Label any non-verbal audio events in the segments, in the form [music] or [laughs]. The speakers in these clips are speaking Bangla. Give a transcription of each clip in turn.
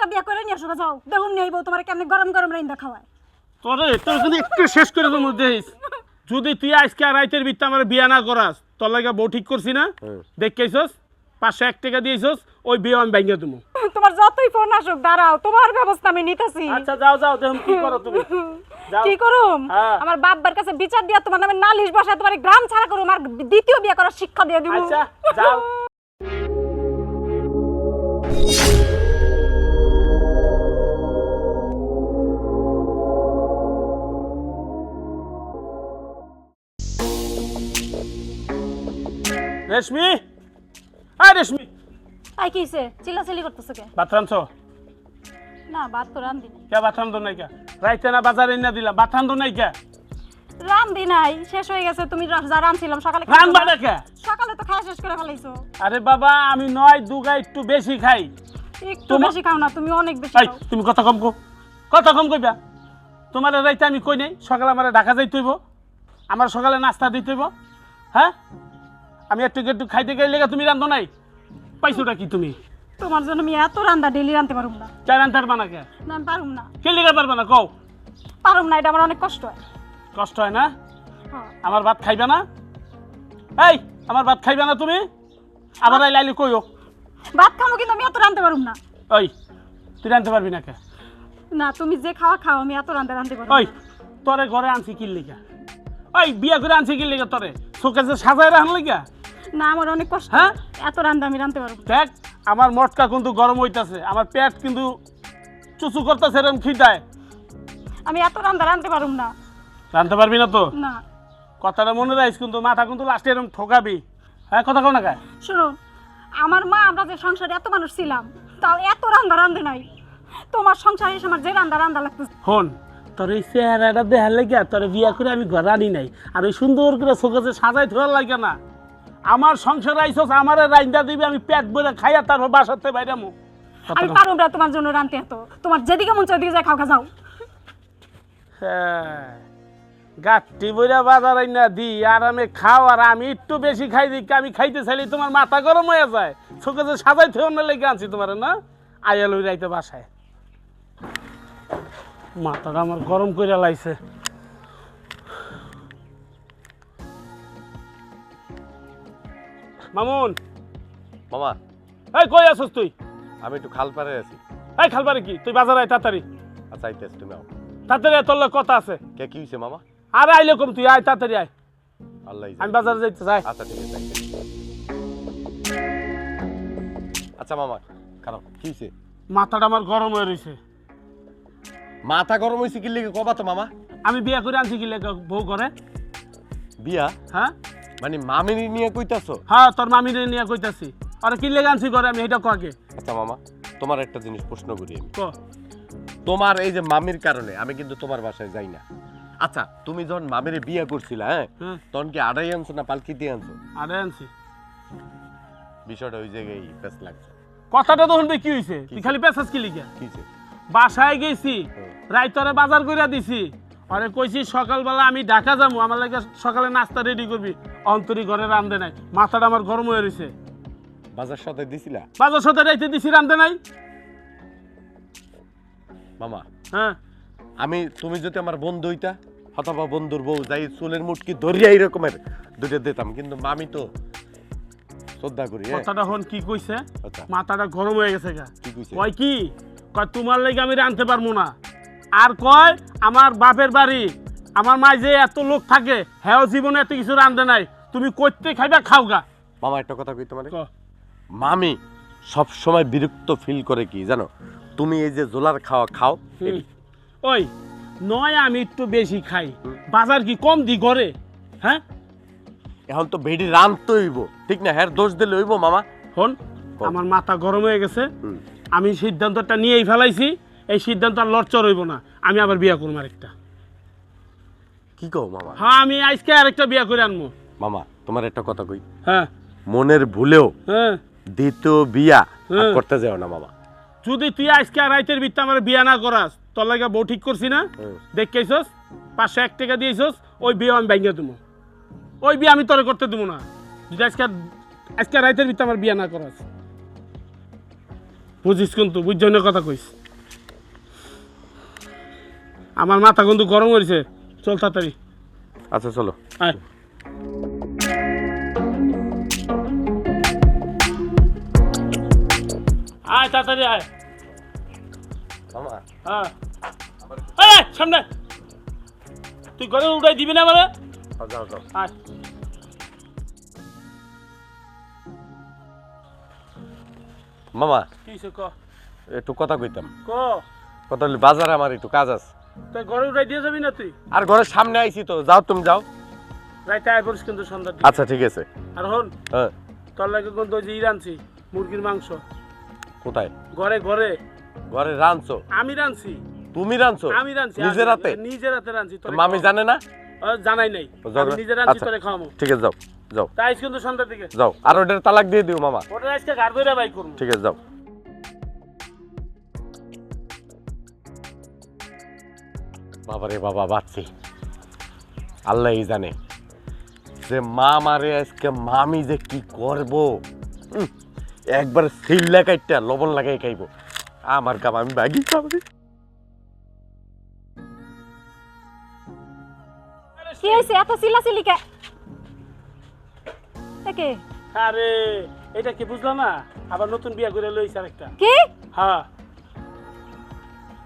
আরেকটা বিয়ে করে নিয়ে আসো যাও। দেখুন নিয়ে আইবো তোমার কেমনি গরম গরম রাইন্দা খাওয়ায়। তোরে তোর কিন্তু একটু শেষ করে দেবো মধ্যে যদি তুই আজকে আর রাইতের বিত্তে আমার বিয়া না করাস তোর লাগে বউ ঠিক করছি না? হুম। দেখেছস? পাঁচশো এক টাকা দিয়েছস ওই বিয়ে আমি ভেঙে দেবো। তোমার যতই ফোন আসুক দাঁড়াও তোমার ব্যবস্থা আমি নিতেছি। আচ্ছা যাও যাও দেখুন কি করো তুমি। যাও। কি করুম? হ্যাঁ। আমার বাবার কাছে বিচার দিয়া তোমার নামে নালিশ বসায় তোমার গ্রাম ছাড়া করুম আর দ্বিতীয় বিয়ে করার শিক্ষা দিয়ে দিব আচ্ছা যাও। রেশমি? হ্যাঁ রেশমি। কি হইছে? চিল্লাচিল্লি করতেছো কে? ভাত রাঁধছ? না ভাত তো রান্ধি নাই। কে ভাত রাঁধো নাই কে? রাইতে না বাজারে না দিলা ভাত রাঁধো নাই কে? রান্ধি নাই শেষ হয়ে গেছে। তুমি যা রাঁধছিলাম সকালে রাঁধবা না কে সকালে তো খাওয়া শেষ করে ফেলাইছো। আরে বাবা আমি নয় দুগা একটু বেশি খাই। একটু বেশি খাও না তুমি অনেক বেশি খাও। তুমি কথা কম কো কথা কম কইবা? তোমার রাইতে আমি কই নাই? সকালে আমার ঢাকা যাইতে হইব। আমার সকালে নাস্তা দিতে হইব। হ্যাঁ? আমি একটু একটু খাইতে গেলে তুমি রান্ধো নাই? পাইছোটা কি তুমি? তোমার জন্য আমি এত রান্দা ডেলি রাঁধতে পারুম না। চাই রান্ধার বানা কে? না আমি পারুম না। কে লেগে পারবা না? কও। পারুম না এটা আমার অনেক কষ্ট হয়। কষ্ট হয় না? হ্যাঁ। আমার ভাত খাইবা না? এই আমার ভাত খাইবা না তুমি? আবার আই লাইলে কইও। ভাত খাব কিন্তু আমি এত রাঁধতে পারুম না। ওই তুই রাঁধতে পারবি না কে? না তুমি যে খাওয়া খাও আমি এত রাঁধতে রাঁধতে পারব ওই তোরে ঘরে আনছি কি লিগা ওই বিয়া করে আনছি কি লিগা তোরে। যে সাজায় রাখন লিগা। না আমার অনেক কষ্ট। হ্যাঁ? এত রান্ধা আমি রাঁধতে পারব। দেখ আমার মটকা কিন্তু গরম হইতাছে আমার পেট কিন্তু চুচু করতেছে এরকম খিদায়। আমি এত রান্ধা রাঁধতে পারুম না। জানতে পারবি না তো? না। কথাটা মনে রাখিস কিন্তু মাথা কিন্তু লাস্টে এরকম ঠকাবি। হ্যাঁ কথা না কা? শোনো আমার মা আমরা যে সংসারে এত মানুষ ছিলাম তাও এত রান্ধা রান্ধে নাই। তোমার সংসারে এসে আমার যে রান্ধা রান্ধা লাগতেছে। হন তোর এই চেহারাটা দেখার লাগে তোর বিয়া করে আমি ঘর আনি নাই আর ওই সুন্দর করে চোখে যে সাজাই ধরার লাগে না আমার সংসার আইসস আমার রাইন্দা দিবি আমি পেট ভরে খাইয়া তারপর বাসাতে বাইরামু। আমি পারুম না তোমার জন্য রাঁধতে এত। তোমার যেদিকে মন চায় ওদিকে যাই খাও খা যাও। হ্যাঁ গাঠটি বইরা বাজার না দি আর আমি খাও আর আমি একটু বেশি খাই দিই আমি খাইতে চাইলে তোমার মাথা গরম হয়ে যায়। চোখে যে সাজাই থেও না লেগে আনছি তোমার না? আইয়া লই রাইতে বাসায়। মাথাটা আমার গরম করে লাইছে। মামুন। মামা। এই কই আছস তুই? আমি একটু খাল পারে আছি। এই খালবারে কি? তুই বাজার আয় তাড়াতাড়ি। আচ্ছা আইতেছ তুমি আও। তাড়াতাড়ি আয়, তোর লগে কথা আছে। কে কি হয়েছে মামা? আর আইলে কম তুই আয় তাড়াতাড়ি আয়। আল্লাহ আমি বাজারে যাইতে চাই। আচ্ছা ঠিক আছে। আচ্ছা মামা খারাপ। কি হয়েছে মাথাটা আমার গরম হয়ে রয়েছে মাথা গরম হয়েছে কি লেগে? কবা তো মামা। আমি বিয়া করে আনছি কি লেগে বউ করে? বিয়া? হ্যাঁ? মানে মামি নিয়ে কইতাছো? হ্যাঁ তোর মামি নিয়ে কইতাছি। আর কি লেগে আনছি করে আমি এটা কগে আচ্ছা মামা তোমার একটা জিনিস প্রশ্ন করি আমি। তোমার এই যে মামির কারণে আমি কিন্তু তোমার বাসায় যাই না। আচ্ছা তুমি যখন মামির বিয়ে করছিলা হ্যাঁ হ্যাঁ। তখন কি আড়াই আনছো না পালকি দিয়ে আনছো? আরে আনছি। বিষয়টা ওই জায়গায় পেস লাগছে। কথাটা তো শুনবে কি হয়েছে তুই খালি পেছাস কি লিখে? বাসায় গেছি হুম। রাইতরে বাজার কইরা দিছি আরে কইছি সকালবেলা আমি ঢাকা যাব আমার লাগে সকালে নাস্তা রেডি করবি। অন্তরি ঘরে রান্ধে নাই মাথাটা আমার গরম হয়ে রয়েছে বাজার সাথে দিছিলা? বাজার সাথে রাইতে দিছি রান্ধে নাই। মামা হ্যাঁ। আমি তুমি যদি আমার বন্ধু হইতা অথবা বন্ধুর বউ যাই চুলের মুটকি ধরিয়া এই রকমের দুটো দিতাম কিন্তু আমি তো শ্রদ্ধা করি হ্যাঁ? কথাটা হন কি কইছে? আচ্ছা। মাথাটা গরম হয়ে গেছে গা। কি কইছে? কয় কি? কয় তোমার লাগে আমি রাঁধতে পারব না। আর কয় আমার বাপের বাড়ি আমার মায় যে এত লোক থাকে হ্যাঁ জীবনে এত কিছু রান্ধে নাই। তুমি করতে খাইবা খাও গা মামা একটা কথা কই তোমার। মামি সব সময় বিরক্ত ফিল করে কি জানো? তুমি এই যে জোলার খাওয়া খাও ওই নয় আমি একটু বেশি খাই। বাজার কি কম দি করে হ্যাঁ? এখন তো ভেড়ি রানতে হইব। ঠিক না? হ্যার দোষ দিলে হইব মামা? হন আমার মাথা গরম হয়ে গেছে। আমি সিদ্ধান্তটা নিয়েই ফেলাইছি। এই সিদ্ধান্ত আর লড়চর হইব না। আমি আবার বিয়া করব আরেকটা। কি কও মামা? হ্যাঁ আমি আজকে আরেকটা বিয়া করে আনব। মামা তোমার একটা কথা কই? হ্যাঁ। মনের ভুলেও হ্যাঁ। দ্বিতীয় বিয়া আর করতে যাও না মামা। যদি তুই আজকে আর রাইতের বিত্তে আমার বিয়া না করাস তোর লাগে বউ ঠিক করছি না? হুম। দেখেছস পাঁচশো এক টাকা দিয়েছস ওই বিয়ে আমি ভেঙে দেবো। ওই বিয়ে আমি তোরে করতে দেবো না। যদি আজকে আজকে রাইতের বিত্তে আমার বিয়া না করাস। বুঝিস কিন্তু বুঝছ কথা কইস। আমার মাথা কিন্তু গরম হয়েছে। চল তাড়াতাড়ি। আচ্ছা চলো। আয়। আয় তাড়াতাড়ি আয়। হ্যাঁ। আয়, সামনে। তুই ঘরে উঠাই দিবি না মানে যাও যাও। আয়। মামা কি ক? একটু কথা কইতাম। ক? কথা বাজারে আমার একটু কাজ আছে। তুই ঘরে উঠাই দিয়ে যাবি না তুই? আর ঘরের সামনে আইছি তো যাও তুমি যাও। রাইতে আয় কিন্তু সন্ধ্যার দিকে। আচ্ছা ঠিক আছে। আর হন হ্যাঁ। তোর লাগে কিন্তু ওই যে ই মুরগির মাংস। কোথায়? ঘরে ঘরে। ঘরে রাঁধছো? আমি রানছি তুমি রাঁধছো? আমি রানছি নিজের আমি- হাতে? নিজের হাতে রানছি তো মামি জানে না? জানাই নাই। ও, আমি নিজে রানছি আচ্ছা। তোরে খাওয়াবো। ঠিক আছে যাও যাও। তাই কিন্তু সন্ধ্যার দিকে। যাও আর ওটার তালাক দিয়ে দিও মামা। ওটা আজকে ধরে বাই করব। ঠিক আছে যাও। বাবারে বাবা বাচ্চি। আল্লাহই জানে। যে মা মারে আজকে মামি যে কি করব? একবার সিল লাগাইটা লবণ লাগাই খাইব। আমার কাম আমি বাগি খাবি। কি হয়েছে? এত চিল্লাচিল্লি কে? এ কে? আরে এটা কি বুঝলা না? আবার নতুন বিয়া করে লইছে আরেকটা। কি? হ্যাঁ।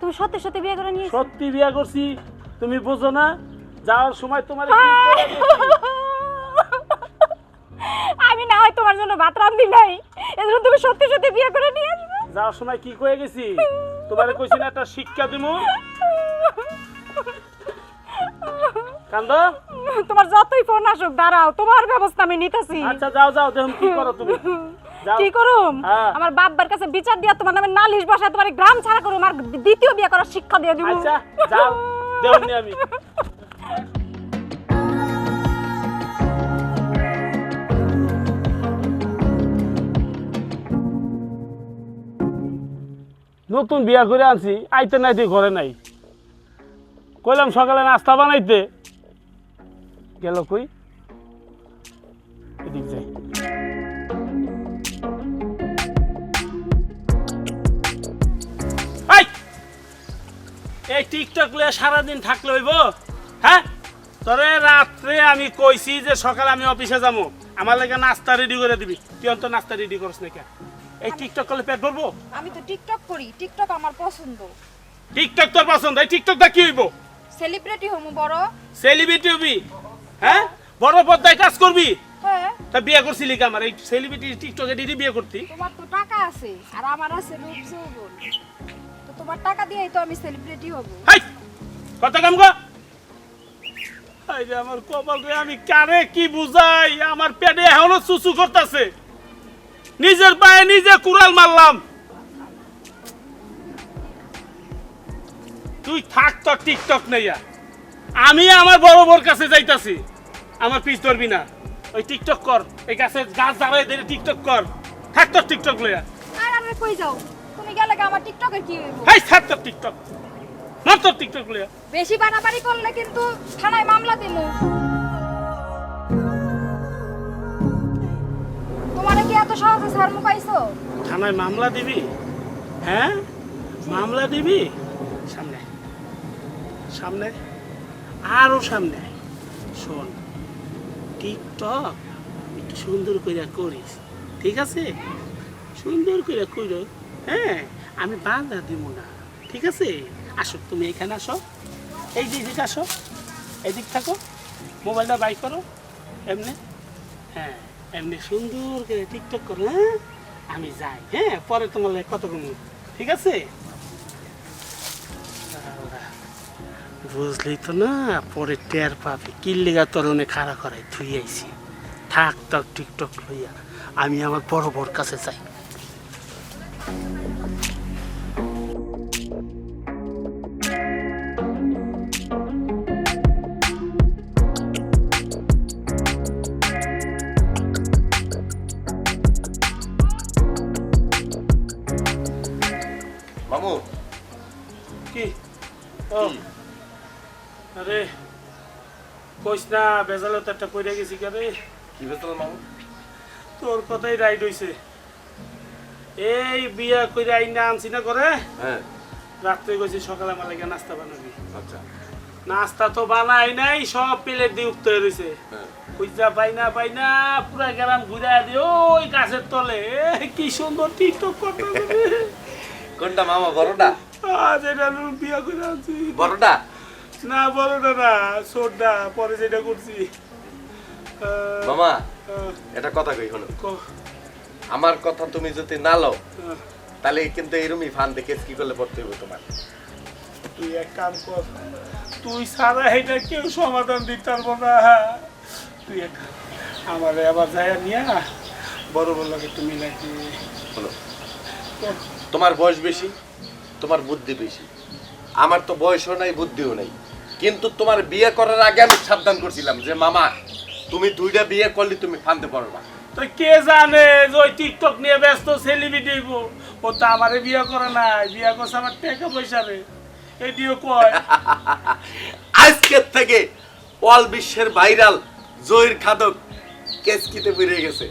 তুমি সত্যি সত্যি বিয়ে করে নিয়েছো? সত্যি বিয়া করছি তুমি বুঝো না যাওয়ার সময় তোমার? আমি না হয় তোমার জন্য ভাত রান্ধি নাই এজন্য তুমি সত্যি সত্যি বিয়ে করে নিয়ে আসবে। যাওয়ার সময় কি কয়ে গেছি? তোমারে কইছি না একটা শিক্ষা দিমু। কান্দ? তোমার যতই ফোন আসুক দাঁড়াও তোমার ব্যবস্থা আমি নিতেছি। আচ্ছা যাও যাও দেখুন কি করো তুমি। কি করুম? হ্যাঁ। আমার বাবার কাছে বিচার দিয়া তোমার নামে নালিশ তোমার গ্রাম ছাড়া করুম আর দ্বিতীয় বিয়ে করার শিক্ষা দিয়ে দিব আচ্ছা যাও। দেউনি আমি। নতুন বিয়া করে আনছি আইতে নাই তুই ঘরে নাই। কইলাম সকালে নাস্তা বানাইতে। গেল কই? এই টিকটক লয়ে সারাদিন থাকলে হইব? হ্যাঁ? তোরে রাত্রে আমি কইছি যে সকালে আমি অফিসে যাব। আমার লাগে নাস্তা রেডি করে দিবি। তুই অন্ত নাস্তা রেডি করিস না কেন এই টিকটক করলে পেট ভরবো? আমি তো টিকটক করি। টিকটক আমার পছন্দ। টিকটক তোর পছন্দ? এই টিকটকটা কি হইব? সেলিব্রিটি হমু বড়। সেলিব্রিটি হবি? হ্যাঁ? বড় পর্দায় কাজ করবি? হ্যাঁ। তা বিয়ে করছিলি কি আমার? এই সেলিব্রিটি টিকটকে দিদি বিয়ে করতি। তোমার তো টাকা আছে আর আমার আছে রূপ যৌবন। তোমার টাকা দিয়েই তো আমি সেলিব্রিটি হব। হাই কত কাম গো। হাই রে আমার কপাল রে আমি কারে কি বুঝাই? আমার পেটে এখনও চুচু করতেছে। নিজের পায়ে নিজে কুড়াল মারলাম। তুই থাক তো টিকটক নেইয়া। আমি আমার বড় বড় কাছে যাইতাছি। আমার পিছ ধরবি না। ওই টিকটক কর। এই গাছে গাছ দাঁড়ায় টিকটক কর। থাক তো টিকটক লইয়া। আর আমি কই যাও? গেলে আমার টিকটকের কি হইব? হাই থাক তো টিকটক মার তোর টিকটক লইয়া বেশি বানাবাড়ি করলে কিন্তু থানায় মামলা দিমু। তোমার কি এত সহজে ছাড়মু পাইছো থানায় মামলা দিবি? হ্যাঁ? মামলা দিবি? সামনে। সামনে? আরও সামনে। শোন টিকটক একটু সুন্দর করে করিস। ঠিক আছে? সুন্দর করে কইর। হ্যাঁ আমি বাধা দিব না, ঠিক আছে? আসো, তুমি এখানে আসো। এই যে এদিকে আসো, এদিক থাকো, মোবাইলটা বাই করো, এমনি। হ্যাঁ এমনি সুন্দর করে টিকটক করো হ্যাঁ? আমি যাই হ্যাঁ পরে তোমার লাগে কত কম ঠিক আছে? বুঝলি তো না, পরে টের পাবি কিল্লিগা তরুণে খাড়া করাই ধুই আইছি। থাক থাক টিকটক লইয়া, আমি আমার বড় বড় কাছে যাই। মামু কি? ও। আরে কইস না বেজালে তো একটা কইরা গেছি কে রে? কি বেতল মামু তোর কথাই রাইড হইছে। এই বিয়া করে আইনা আনছি না করে হ্যাঁ। রাত্রে গেছি সকালে আমার লাগে নাস্তা বানাবি। আচ্ছা। নাস্তা তো বানাই নাই সব প্লেট দিয়ে উঠতে রয়েছে হ্যাঁ। খুঁজা পাই না পাই না পুরা গ্রাম ঘুরে দি ওই গাছের তলে। কি সুন্দর টিকটক করতে কোনটা মামা বড়টা? আজ এটা আমি বিয়া করে আনছি। বড়টা? না বড়টা না ছোটটা পরে যেটা করছি। মামা এটা কথা কই হলো আমার কথা তুমি যদি না লও তাহলে কিন্তু এরমই ফান দেখে কি করলে পড়তে হবে তোমার? তুই এক কাম কর তুই সারা এটা কেউ সমাধান দিতে পারব না। তুই এক আমার আবার যায় নিয়া বড় বড় লাগে তুমি নাকি হলো তোমার বয়স বেশি তোমার বুদ্ধি বেশি। আমার তো বয়সও নাই বুদ্ধিও নাই। কিন্তু তোমার বিয়ে করার আগে আমি সাবধান করছিলাম যে মামা তুমি দুইটা বিয়ে করলে তুমি ফানতে পারবা তো কে জানে যে ওই টিকটক নিয়ে ব্যস্ত সেলিব্রিটি ও তো আমারে বিয়ে করে নাই বিয়ে করছে আমার টাকা পয়সা রে এটিও কয়। [laughs] আজকের থেকে অল বিশ্বের ভাইরাল জহির খাদক কেসকিতে বেরিয়ে গেছে।